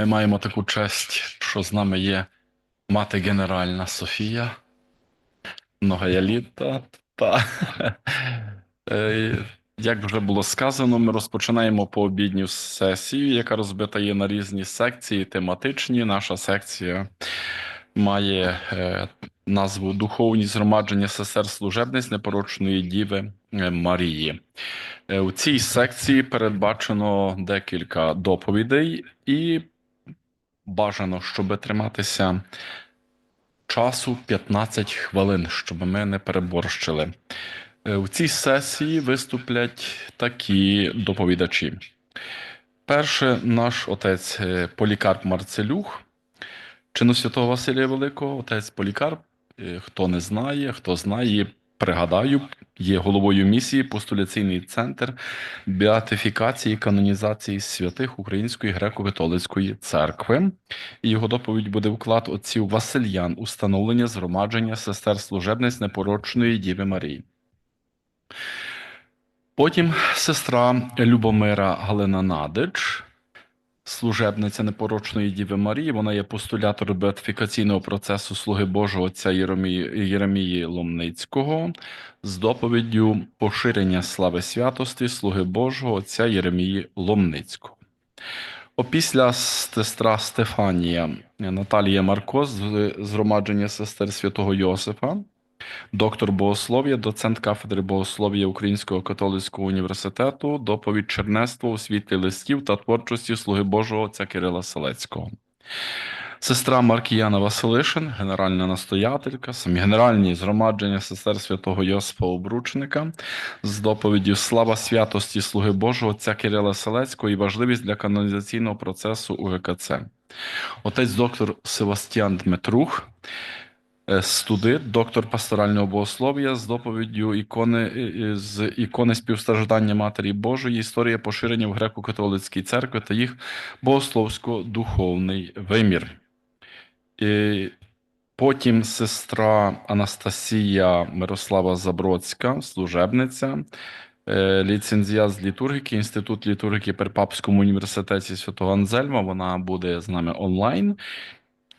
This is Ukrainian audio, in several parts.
Ми маємо таку честь, що з нами є мати генеральна Софія. Многая літа. Та. Е, Як вже було сказано, ми розпочинаємо пообідню сесію, яка розбита є на різні секції тематичні. Наша секція має е, назву Духовні згромадження сестер служебниць непорочної Діви е, Марії. У цій секції передбачено декілька доповідей, і бажано, щоб триматися часу 15 хвилин, щоб ми не переборщили. Е, У цій сесії виступлять такі доповідачі. Перше, наш отець е, Полікарп Марцелюх, чину святого Василія Великого, отець Полікарп, е, хто не знає, хто знає, пригадаю, є головою місії Постуляційний центр беатифікації і канонізації святих Української греко-католицької церкви. І його доповідь буде вклад отців Васильян, установлення згромадження сестер служебниць непорочної Діви Марії. Потім сестра Любомира Галина Надич, служебниця непорочної Діви Марії. Вона є постулятор беатифікаційного процесу Слуги Божого отця Єремії, Єремії Ломницького з доповіддю поширення слави святості Слуги Божого отця Єремії Ломницького. Опісля сестра Стефанія Наталія Марко з згромадження сестер святого Йосифа, доктор богослов'я, доцент кафедри богослов'я Українського католицького університету, доповідь чернецтва у світлі листів та творчості Слуги Божого отця Кирила Селецького. Сестра Маркіяна Василишин, генеральна настоятелька, самі генеральні згромадження сестер святого Йосифа Обручника з доповіддю Слава святості Слуги Божого отця Кирила Селецького і важливість для канонізаційного процесу УГКЦ. Отець доктор Севастьян Дмитрух, студит, доктор пасторального богослов'я з доповіддю ікони е, з ікони співстраждання Матері Божої, історія поширення в греко-католицькій церкві та їх богословсько-духовний вимір. І потім сестра Анастасія Мирослава Забродська, служебниця, е, ліцензія з літургіки, Інститут літургіки при Папському університеті Святого Анзельма. Вона буде з нами онлайн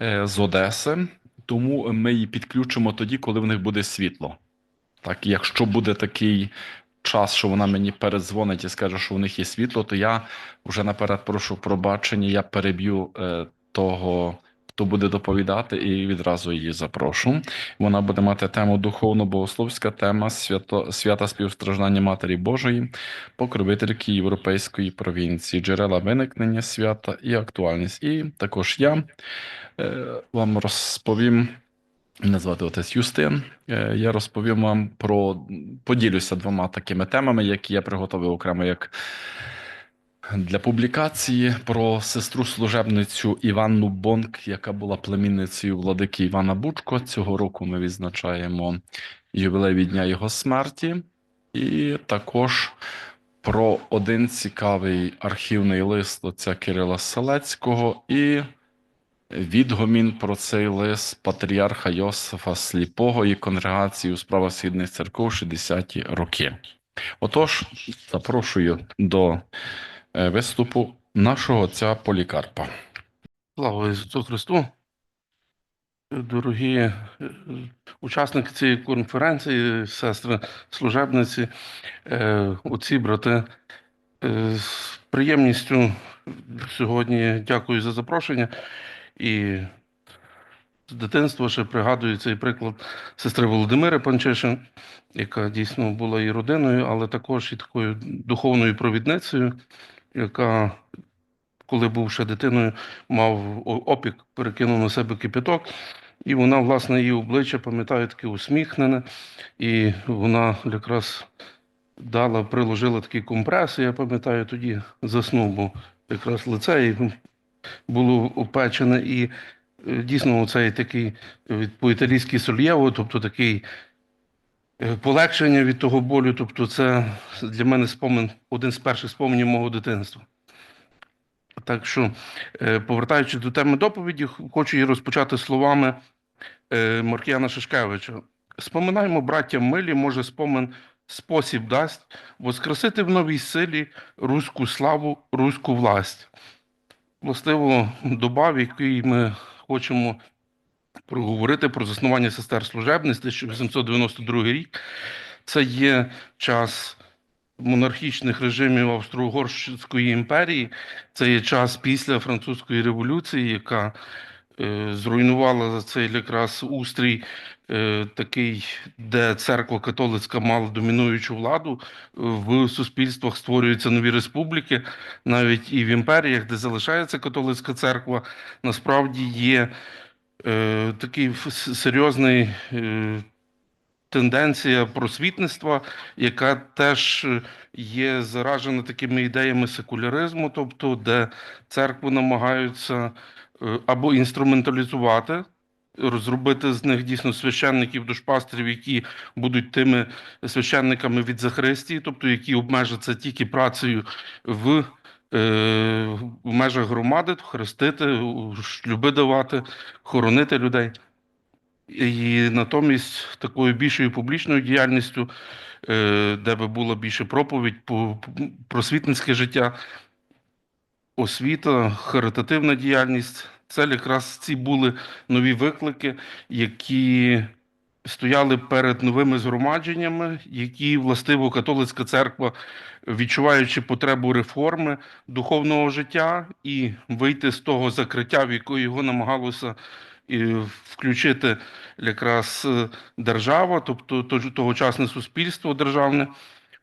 е, з Одеси, тому ми її підключимо тоді, коли в них буде світло. Так, якщо буде такий час, що вона мені передзвонить і скаже, що у них є світло, то я вже наперед прошу пробачення, я переб'ю е, того. Хто буде доповідати, і відразу її запрошу. Вона буде мати тему духовно-богословська тема свято, свята співстраждання Матері Божої, покровительки Європейської провінції, джерела виникнення свята і актуальність. І також я е, вам розповім. Мене звати отець Юстин. Е, Я розповім вам про поділюся двома такими темами, які я приготовив окремо як для публікації про сестру служебницю Іванну Бонк, яка була племінницею владики Івана Бучко. Цього року ми відзначаємо ювілей дня його смерті, і також про один цікавий архівний лист отця Кирила Селецького і відгомін про цей лист патріарха Йосифа Сліпого і конгрегації у справах східних церков 60-ті роки. Отож, запрошую до виступу нашого отця Полікарпа. Слава Ісусу Христу! Дорогі е, учасники цієї конференції, сестри служебниці, е, отці, брати, е, з приємністю сьогодні дякую за запрошення. І з дитинства ще пригадую цей приклад сестри Володимири Панчишин, яка дійсно була і родиною, але також і такою духовною провідницею, яка коли був ще дитиною, мав опік, перекинув на себе кипяток, і вона, власне, її обличчя, пам'ятаю, таке усміхнене, і вона якраз дала, приложила такий компрес, і я пам'ятаю, тоді заснув, бо якраз лице було опечене, і е, дійсно оцей такий по-італійськи сольєво, тобто такий е, полегшення від того болю, тобто це для мене спомин, один з перших споменів мого дитинства. Так що, е, повертаючись до теми доповіді, хочу її розпочати словами е, Маркіяна Шишкевича. Споминаємо, браття милі, може, спомин спосіб дасть воскресити в новій силі руську славу, руську власть. властиво доба, в якій ми хочемо проговорити про заснування сестер служебниць 1892 рік. Це є час монархічних режимів Австро-Угорської імперії. Це є час після французької революції, яка е, зруйнувала цей якраз устрій е, такий, де церква католицька мала домінуючу владу. В суспільствах створюються нові республіки, навіть і в імперіях, де залишається католицька церква, насправді є такий ф- серйозний. Е, Тенденція просвітництва, яка теж е, є заражена такими ідеями секуляризму, тобто де церкву намагаються е, або інструменталізувати, розробити з них дійсно священників душпастерів, які будуть тими священниками від Захристії, тобто які обмежаться тільки працею в, е, в межах громади, хрестити, шлюби давати, хоронити людей. І натомість такою більшою публічною діяльністю, е, де би була більше проповідь, по- просвітницьке життя, освіта, харитативна діяльність. Це якраз ці були нові виклики, які стояли перед новими згромадженнями, які властиво католицька церква, відчуваючи потребу реформи духовного життя і вийти з того закриття, в яке його намагалося і включити якраз е, держава, тобто тогочасне суспільство державне,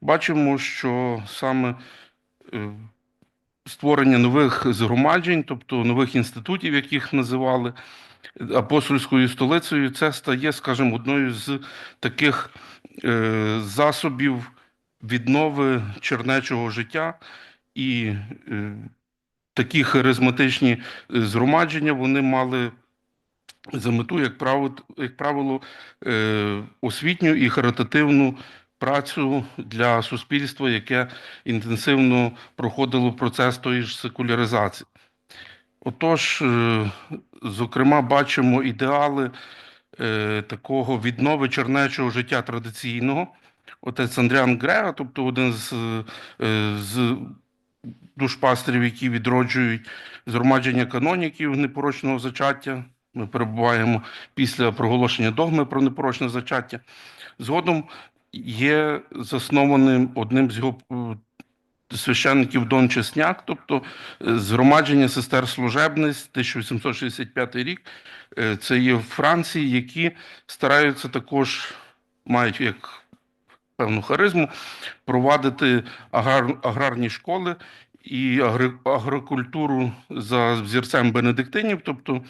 бачимо, що саме е, створення нових згромаджень, тобто нових інститутів, яких називали апостольською столицею, це стає, скажімо, одною з таких е, засобів віднови чернечого життя і е, такі харизматичні е, згромадження вони мали за мету, як правило, як правило, освітню і харитативну працю для суспільства, яке інтенсивно проходило процес тої ж секуляризації. Отож, е, зокрема, бачимо ідеали е, такого віднови чернечого життя традиційного. Отець Андріан Грега, тобто один з, е, з душпастерів, які відроджують згромадження каноніків непорочного зачаття. Ми перебуваємо після проголошення догми про непорочне зачаття. Згодом є заснованим одним з його священників Дон Чесняк, тобто е, згромадження сестер служебниць 1865 рік. Е, Це є в Франції, які стараються також, мають як певну харизму, провадити аграр, аграрні школи і агри, агрокультуру за взірцем бенедиктинів, тобто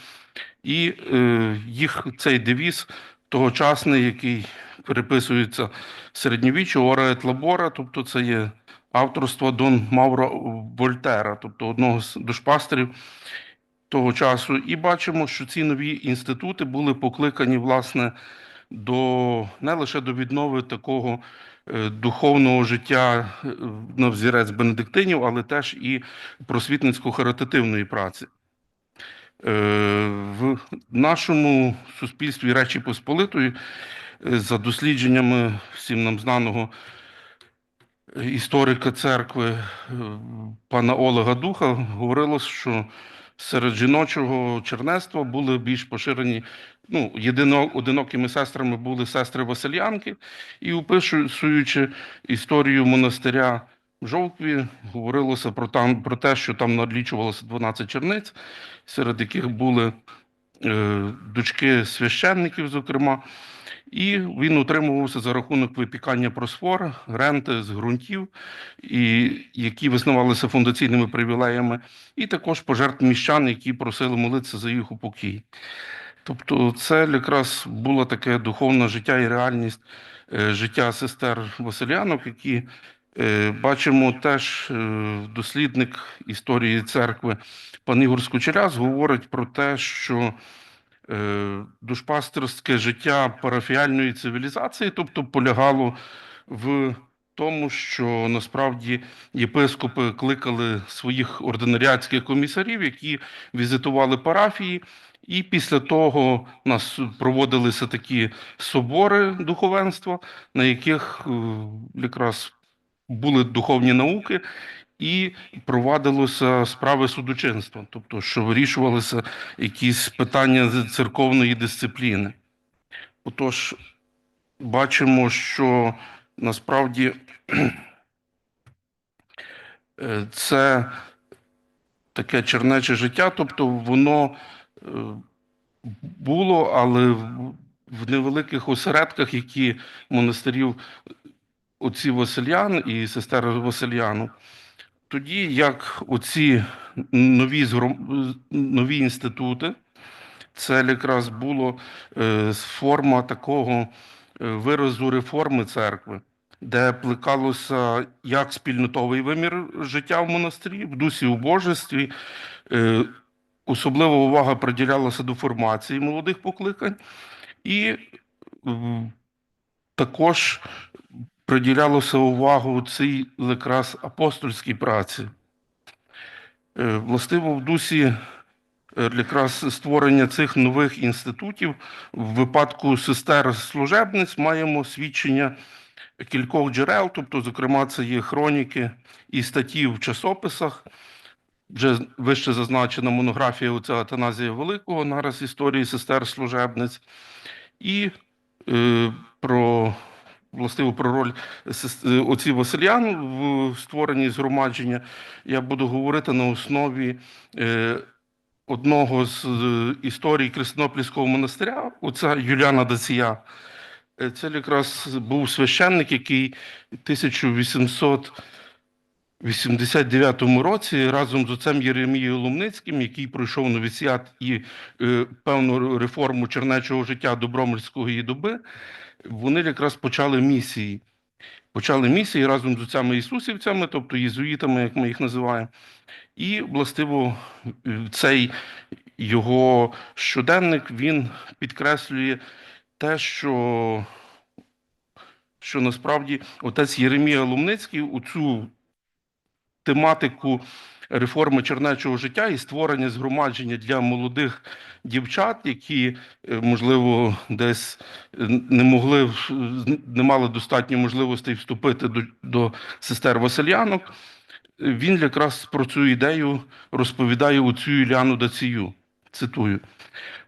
і е, їх цей девіз тогочасний, який переписується середньовіччя Ора et Labora, тобто це є авторство Дон Мауро Вольтера, тобто одного з душпастерів того часу. І бачимо, що ці нові інститути були покликані власне до не лише до віднови такого е, духовного життя е, на взірець бенедиктинів, але теж і просвітницько-харитативної праці. Е, В нашому суспільстві Речі Посполитої, за дослідженнями всім нам знаного історика церкви е, пана Олега Духа, говорилось, що серед жіночого чернецтва були більш поширені. Ну, єдино одинокими сестрами були сестри Васильянки, і описуючи історію монастиря в Жовкві, говорилося про там про те, що там налічувалося 12 черниць, серед яких були дочки священників, зокрема, і він утримувався за рахунок випікання просфор, ренти з ґрунтів, і, які визнавалися фундаційними привілеями, і також пожертв міщан, які просили молитися за їх упокій. Тобто, це якраз було таке духовне життя і реальність е, життя сестер Василянок, які е, бачимо теж е, дослідник історії церкви пан Ігор Скучеряс говорить про те, що е, душпастерське життя парафіальної цивілізації, тобто полягало в тому, що насправді єпископи кликали своїх ординаріатських комісарів, які візитували парафії. І після того у нас проводилися такі собори духовенства, на яких е, якраз були духовні науки, і провадилося справи судочинства, тобто, що вирішувалися якісь питання церковної дисципліни. Отож, бачимо, що насправді е, це таке чернече життя, тобто воно е, було, але в невеликих осередках, які монастирів отці Васильян і сестер Васильяну. Тоді як оці нові, нові інститути, це якраз було е, форма такого е, виразу реформи церкви, де плекалося як спільнотовий вимір життя в монастирі, в дусі убожестві. Е, Особлива увага приділялася до формації молодих покликань, і також приділялося увагу цій якраз апостольській праці. Е, Властиво в дусі е, якраз створення цих нових інститутів в випадку сестер служебниць маємо свідчення кількох джерел, тобто, зокрема, це є хроніки і статті в часописах. Вже вище зазначена монографія отця Атаназія Великого, нараз історії сестер служебниць, і е, про властиво про роль сес- е, Василян в створенні згромадження. Я буду говорити на основі е, одного з е, історій Крестонопільського монастиря, отця Юліана Дація. Е, Це якраз був священник, який 1889 році разом з отцем Єремією Лумницьким, який пройшов новіціат і е, певну реформу чернечого життя Добромельської доби, вони якраз почали місії. Почали місії разом з отцями ісусівцями, тобто єзуїтами, як ми їх називаємо. І, властиво, цей його щоденник він підкреслює те, що, що насправді отець Єремія Лумницький у цю тематику реформи чернечого життя і створення згромадження для молодих дівчат, які, е, можливо, десь е, не могли не мали достатньо можливостей вступити до, до сестер Василянок. е, Він якраз про цю ідею розповідає у цю Іляну Дацію. Цитую.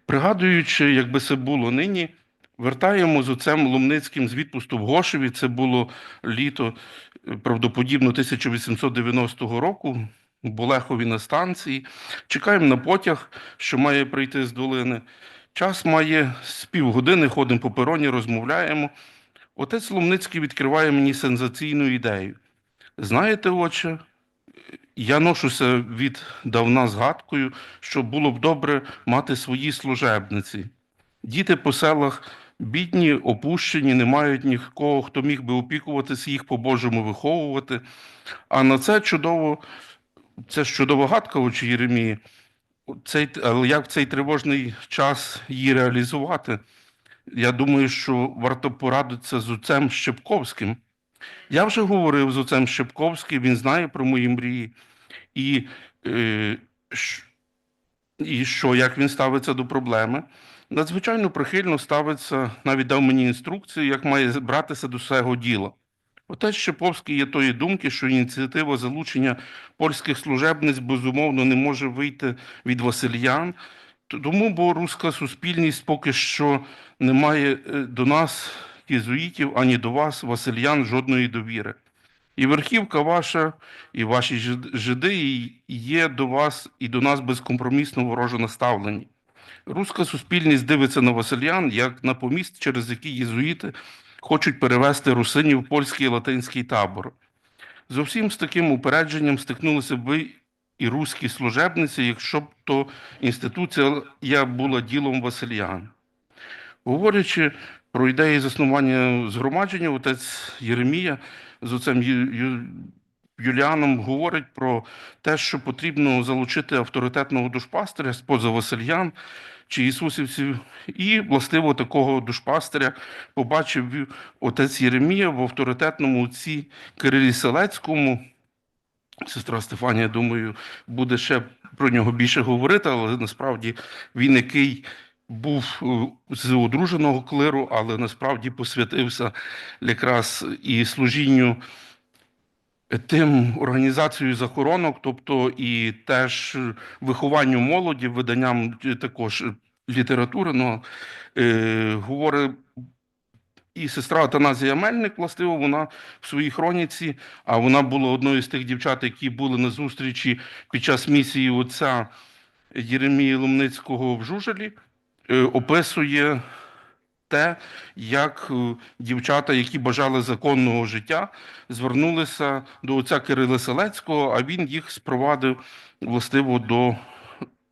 Пригадуючи, якби це було нині, вертаємо з отцем Лумницьким з відпусту в Гошеві. Це було літо е, правдоподібно 1890 року. Болехові на станції. Чекаємо на потяг, що має прийти з долини. Час має з півгодини, ходимо по пероні, розмовляємо. Отець Лумницький відкриває мені сенсаційну ідею. Знаєте, отче, я ношуся від давна згадкою, що було б добре мати свої служебниці. Діти по селах бідні, опущені, не мають нікого, хто міг би опікуватися їх по-божому виховувати. А на це чудово, це ж чудова гадка Єремії. Цей, як в цей тривожний час її реалізувати? Я думаю, що варто порадитися з отцем Щепковським. Я вже говорив з отцем Щепковським, він знає про мої мрії. І, е, і що, як він ставиться до проблеми. Надзвичайно прихильно ставиться, навіть дав мені інструкцію, як має братися до свого діла. Отець Щеповський є тої думки, що ініціатива залучення польських служебниць безумовно не може вийти від Васильян, тому бо руська суспільність поки що не має е, до нас, єзуїтів, ані до вас, Васильян, жодної довіри. І верхівка ваша, і ваші жиди є до вас і до нас безкомпромісно вороже наставлені. Руська суспільність дивиться на Васильян як на поміст, через який єзуїти хочуть перевести русинів в польський і латинський табор. Зовсім з таким упередженням стикнулися б і руські служебниці, якщо б то інституція була ділом Васильян. Говорячи про ідеї заснування згромадження, отець Єремія з Ю- Юліаном говорить про те, що потрібно залучити авторитетного душпастиря з-поза Васильян чи Ісусівців. І, властиво, такого душпастиря побачив отець Єремія в авторитетному отці Кирилі Селецькому. Сестра Стефанія, думаю, буде ще про нього більше говорити, але насправді він, який був е, з одруженого клиру, але насправді посвятився якраз і служінню тим організацією захоронок, тобто і теж вихованню молоді, виданням також літератури. Ну, е, говорить і сестра Атаназія Мельник, властиво, вона в своїй хроніці, а вона була одною з тих дівчат, які були на зустрічі під час місії отця Єремії Ломницького в Жужелі, е, описує те, як е, дівчата, які бажали законного життя, звернулися до отця Кирила Селецького, а він їх спровадив властиво до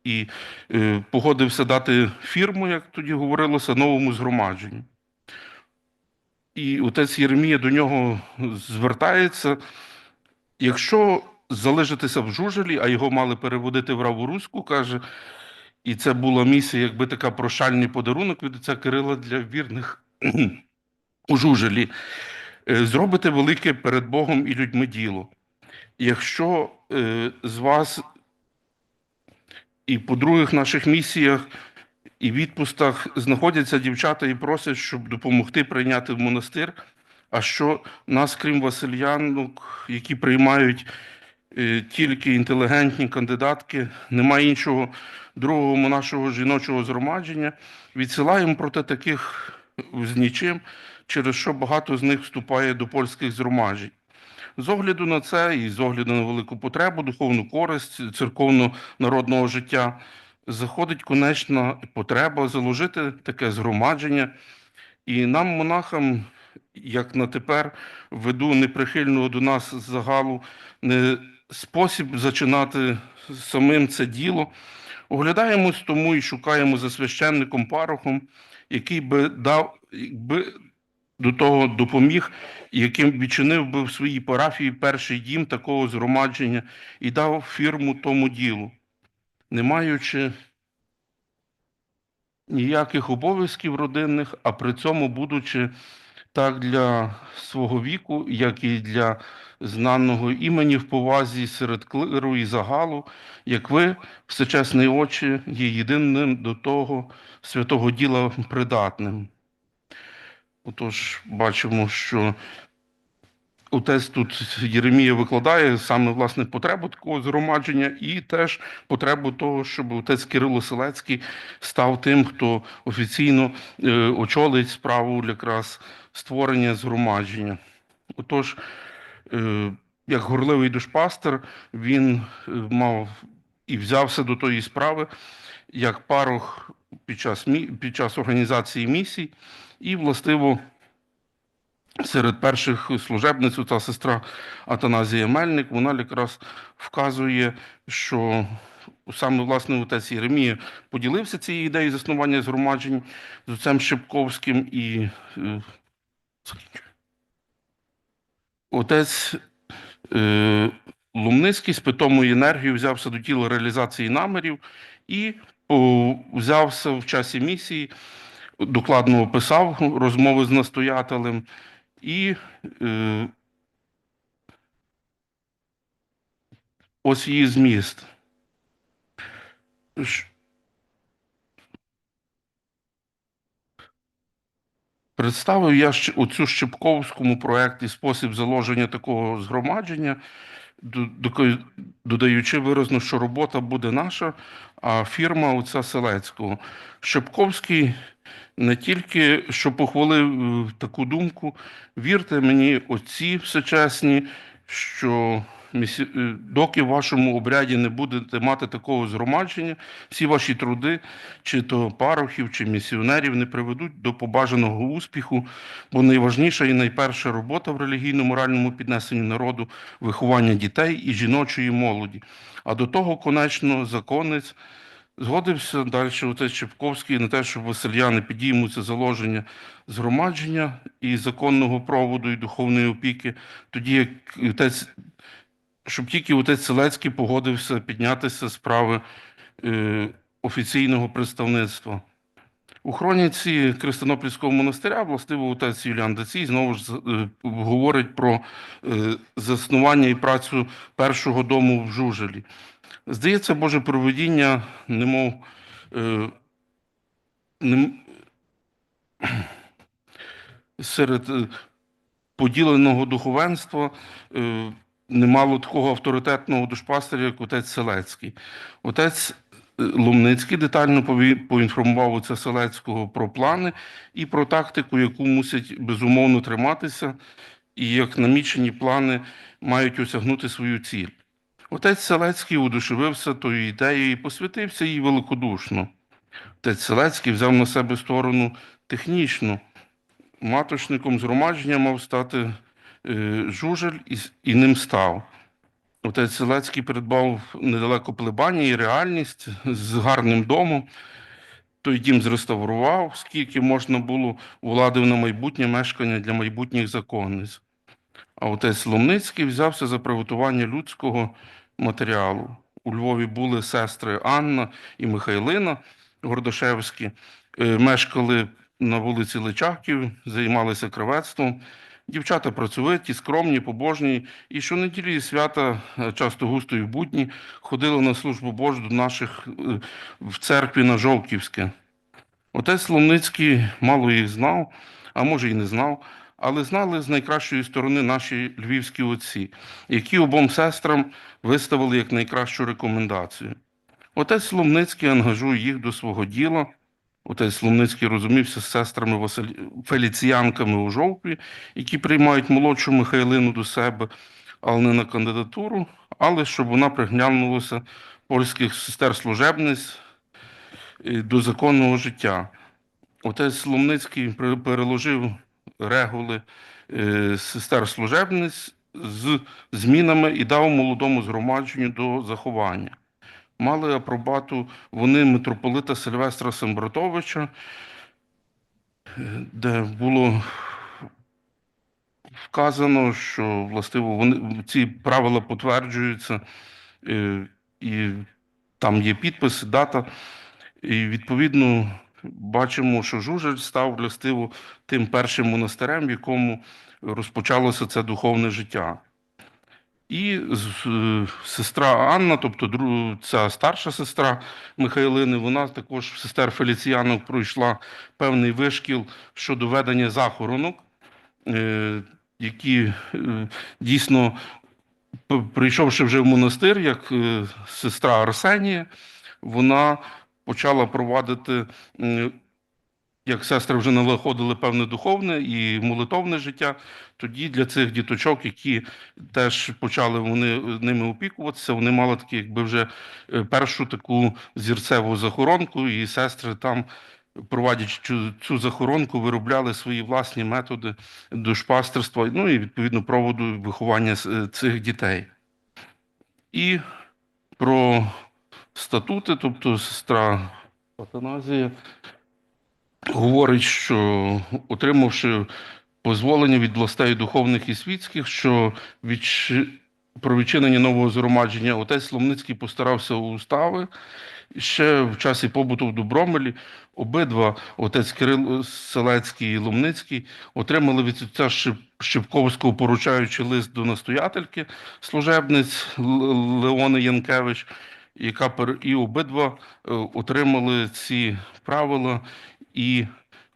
і е, погодився дати фірму, як тоді говорилося, новому згромадженню. І отець Єремія до нього звертається. Якщо залишитися в Жужелі, а його мали переводити в Раву Руську, каже, і це була місія, якби така прощальний подарунок від отця Кирила для вірних у Жужелі. Е, Зробите велике перед Богом і людьми діло. Якщо е, з вас і по других наших місіях і відпустах знаходяться дівчата і просять, щоб допомогти прийняти в монастир. А що нас, крім Васильянок, які приймають е, тільки інтелігентні кандидатки, немає іншого другого нашого жіночого згромадження, відсилаємо проти таких з нічим, через що багато з них вступає до польських згромаджень. З огляду на це і з огляду на велику потребу, духовну користь церковно-народного життя, заходить конечна потреба заложити таке згромадження. І нам, монахам, як на тепер, введу неприхильного до нас загалу, не спосіб зачинати самим це діло. Оглядаємось тому і шукаємо за священником парохом, який би дав, якби до того допоміг, яким відчинив би в своїй парафії перший дім такого згромадження і дав фірму тому ділу, не маючи ніяких обов'язків родинних, а при цьому будучи так для свого віку, як і для знаного імені в повазі серед клиру і загалу, як ви, всечесні очі, є єдиним до того святого діла придатним. Отож, бачимо, що отець тут Єремія викладає саме власне потребу такого згромадження і теж потребу того, щоб отець Кирило Селецький став тим, хто офіційно е, очолить справу якраз створення згромадження. Отож, е, як горливий душпастер, він е, мав і взявся до тої справи як парох під час, під час організації місій, і властиво серед перших служебниць та сестра Атаназія Мельник, вона якраз вказує, що саме власне отець Єремія поділився цією ідеєю заснування згромаджень з отцем Шипковським і е, отець е, Лумницький з питомою енергією взявся до тіла реалізації намірів і о, взявся в часі місії, докладно описав розмови з настоятелем і е, ось її зміст. Представив я оцю Щепковському проєкті спосіб заложення такого згромадження, додаючи виразно, що робота буде наша, а фірма оця Селецького. Щепковський не тільки що похвалив е, таку думку, вірте мені, отці всечесні, що доки в вашому обряді не будете мати такого згромадження, всі ваші труди, чи то парохів, чи місіонерів, не приведуть до побажаного успіху, бо найважніша і найперша робота в релігійно-моральному піднесенні народу виховання дітей і жіночої молоді. А до того, конечно, законець Згодився далі отець Чепковський на те, щоб Васильяни підіймуться заложення згромадження і законного проводу і духовної опіки, тоді як отець, щоб тільки отець Селецький погодився піднятися з справи е, офіційного представництва. У хроніці Христинопільського монастиря властиво отець Юліан Дацій знову ж е, говорить про е, заснування і працю першого дому в Жужелі. Здається, Боже проведіння, немов е, нем... серед поділеного духовенства немало такого авторитетного душпастера, як отець Селецький. Отець е, Ломницький детально поінформував отця Селецького про плани і про тактику, яку мусять безумовно триматися, і як намічені плани мають осягнути свою ціль. Отець Селецький удушевився тою ідеєю і посвятився їй великодушно. Отець Селецький взяв на себе сторону технічну. Маточником згромадження мав стати Жужель і, і ним став. Отець Селецький придбав недалеко плебання і реальність з гарним домом. Той дім зреставрував, скільки можна було владив на майбутнє мешкання для майбутніх законниць. А отець Ломницький взявся за приготування людського матеріалу. У Львові були сестри Анна і Михайлина Гордошевські, е, мешкали на вулиці Личаків, займалися кравецтвом. Дівчата працьовиті, скромні, побожні, і щонеділі і свята, е, часто густо і в будні, ходили на службу Божу до наших е, в церкві на Жовківське. Отець Ломницький мало їх знав, а може і не знав, але знали з найкращої сторони наші львівські отці, які обом сестрам виставили як найкращу рекомендацію. Отець Ломницький ангажує їх до свого діла. Отець Ломницький розумівся з сестрами Василь... Феліціянками у жовтві, які приймають молодшу Михайлину до себе, але не на кандидатуру, але щоб вона приглянулася польських сестер служебниць е, до законного життя. Отець Ломницький пере- переложив регули е, сестер служебниць з змінами і дав молодому згромадженню до заховання. Мали апробату вони митрополита Сильвестра Сембратовича, де було вказано, що властиво вони ці правила потверджуються, е, і там є підпис, дата. І відповідно бачимо, що Жужель став властиво тим першим монастирем, в якому розпочалося це духовне життя. І сестра Анна, тобто ця старша сестра Михайлини, вона також сестер Феліціянок пройшла певний вишкіл щодо ведення захоронок, е, які е, дійсно, прийшовши вже в монастир, як е, сестра Арсенія, вона почала провадити, м, як сестри вже налагодили певне духовне і молитовне життя. Тоді для цих діточок, які теж почали вони ними опікуватися, вони мали такі, якби вже е, першу таку зірцеву захоронку, і сестри там. Проводячи цю, цю захоронку, виробляли свої власні методи душпастерства, ну і відповідно проводу виховання е, цих дітей. І про статути, тобто сестра Патаназія говорить, що отримавши дозволення від властей духовних і світських, що відч... про відчинення нового згромадження отець Ломницький постарався у устави. Ще в часі побуту в Добромелі обидва отець Кирил Селецький і Ломницький отримали від отця Шип- Шипковського поручаючи лист до настоятельки служебниць Леони Янкевич, яка і обидва е, отримали ці правила, і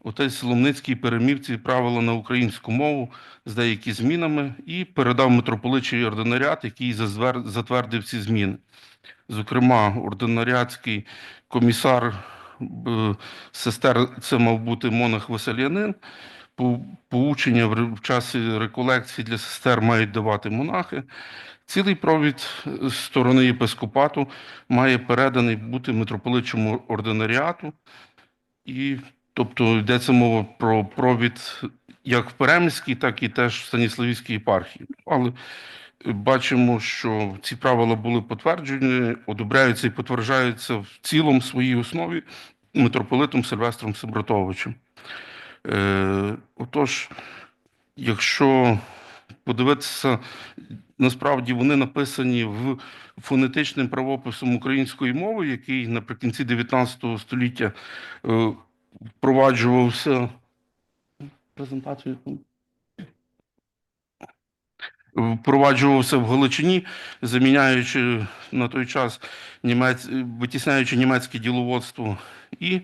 отець Ломницький перемів ці правила на українську мову з деякі змінами і передав митрополичий ординаріат, який затвердив ці зміни. Зокрема, ординаріатський комісар е, сестер, це мав бути монах Василянин. Поучення в часі реколекції для сестер мають давати монахи. Цілий провід е, з сторони єпископату має переданий бути митрополитчому ординаріату. І, тобто йдеться мова про провід як в Перемській, так і теж в Станіславівській єпархії. Але е, бачимо, що ці правила були потверджені, одобряються і потверджаються в цілому своїй основі митрополитом Сильвестром Себратовичем. Е, отож, якщо подивитися, насправді вони написані в фонетичним правописом української мови, який наприкінці 19 століття е, впроваджувався. Презентацію. Впроваджувався в Галичині, заміняючи на той час німець, витісняючи німецьке діловодство. І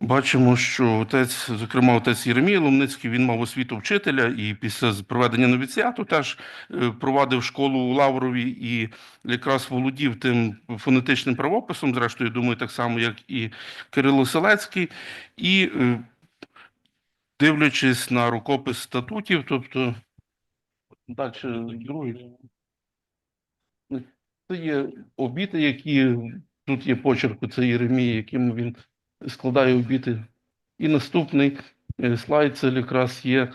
Бачимо, що отець, зокрема, отець Єремій Ломницький, він мав освіту вчителя і після проведення новіціату теж е, провадив школу у Лаврові і якраз володів тим фонетичним правописом, зрештою, думаю, так само, як і Кирило Селецький. І е, дивлячись на рукопис статутів, тобто далі другий. Це є обіти, які тут є почерк, це Єремія, яким він складає обіти. І наступний е, слайд це якраз є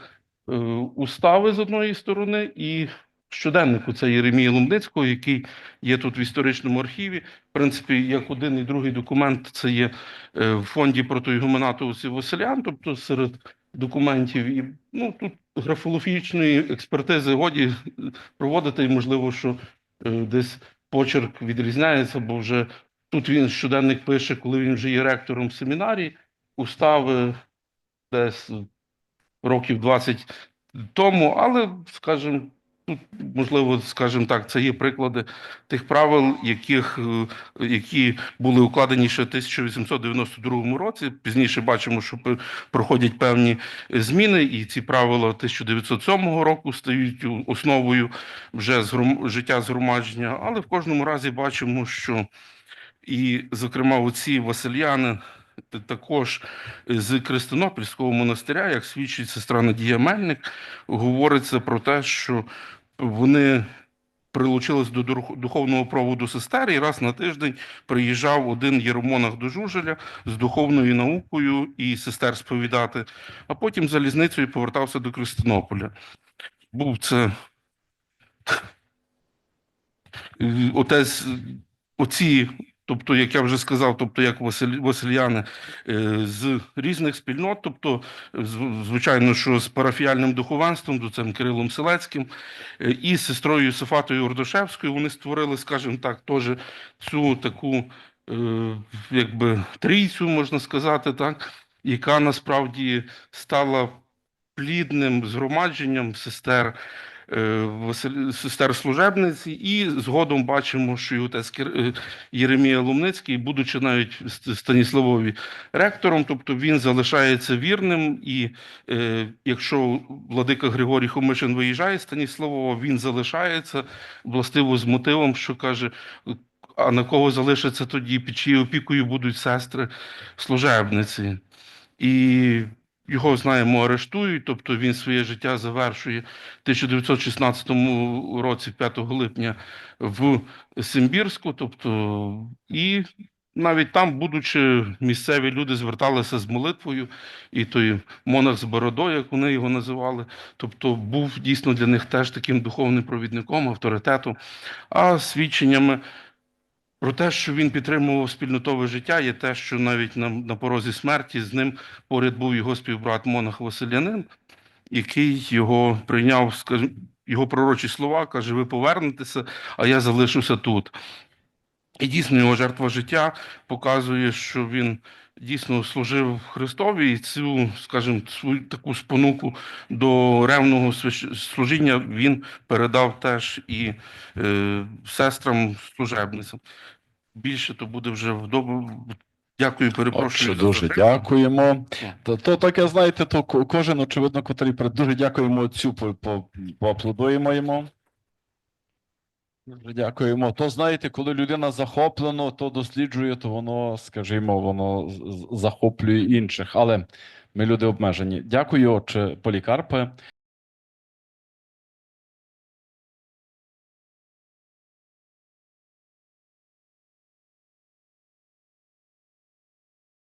е, устави з одної сторони і щоденнику це Єремія Лумницького, який є тут в історичному архіві. В принципі, як один і другий документ, це є е, в фонді протоігуменату отців Василян, тобто серед документів. І ну, тут графологічної експертизи годі проводити, і можливо, що десь почерк відрізняється, бо вже тут він щоденник пише, коли він вже є ректором семінарії, устави десь років 20 тому, але, скажімо, тут, можливо, скажімо так, це є приклади тих правил, яких, е, які були укладені ще в 1892 році. Пізніше бачимо, що проходять певні зміни, і ці правила 1907 року стають основою вже життя згромадження. Але в кожному разі бачимо, що і, зокрема, оці Васильяни також з Крестинопільського монастиря, як свідчить сестра Надія Мельник, говориться про те, що вони прилучились до духовного проводу сестер, і раз на тиждень приїжджав один єромонах до Жужеля з духовною наукою і сестер сповідати, а потім залізницею повертався до Крестинополя. Був це отець, оці, тобто, як я вже сказав, тобто як Васильяни е, з різних спільнот, тобто, звичайно, що з парафіальним духовенством, доцем Кирилом Селецьким, е, і з сестрою Йосифатою Ордошевською вони створили, скажімо так, теж цю таку, е, якби трійцю, можна сказати, так, яка насправді стала плідним згромадженням сестер. Е, служебниці, і згодом бачимо, що і отець е, Єремія Лумницький, будучи навіть Станіславові ректором, тобто він залишається вірним, і е, якщо владика Григорій Хомишин виїжджає з Станіславова, він залишається властиво з мотивом, що каже. А на кого залишиться тоді, під чиєю опікою будуть сестри служебниці? І його, знаємо, арештують, тобто він своє життя завершує в 1916 році, 5 липня, в Симбірську. Тобто, і навіть там, будучи місцеві люди, зверталися з молитвою, і той монах з бородою, як вони його називали, тобто був дійсно для них теж таким духовним провідником, авторитетом, а свідченнями. Про те, що він підтримував спільнотове життя, є те, що навіть на, на порозі смерті з ним поряд був його співбрат Монах Василянин, який його прийняв, скажімо, його пророчі слова, каже: ви повернетеся, а я залишуся тут. І дійсно його жертва життя показує, що він дійсно служив Христові, і цю, скажімо, свою таку спонуку до ревного служіння він передав теж і е, сестрам служебницям. Більше то буде вже вдома. Дякую, перепрошую. Отже, дуже дякуємо. То, то таке, знаєте, то кожен, очевидно, котрий дуже дякуємо по, по, поаплодуємо йому. Дуже дякуємо. То знаєте, коли людина захоплена, то досліджує, то воно, скажімо, воно захоплює інших. Але ми люди обмежені. Дякую, отче Полікарпе.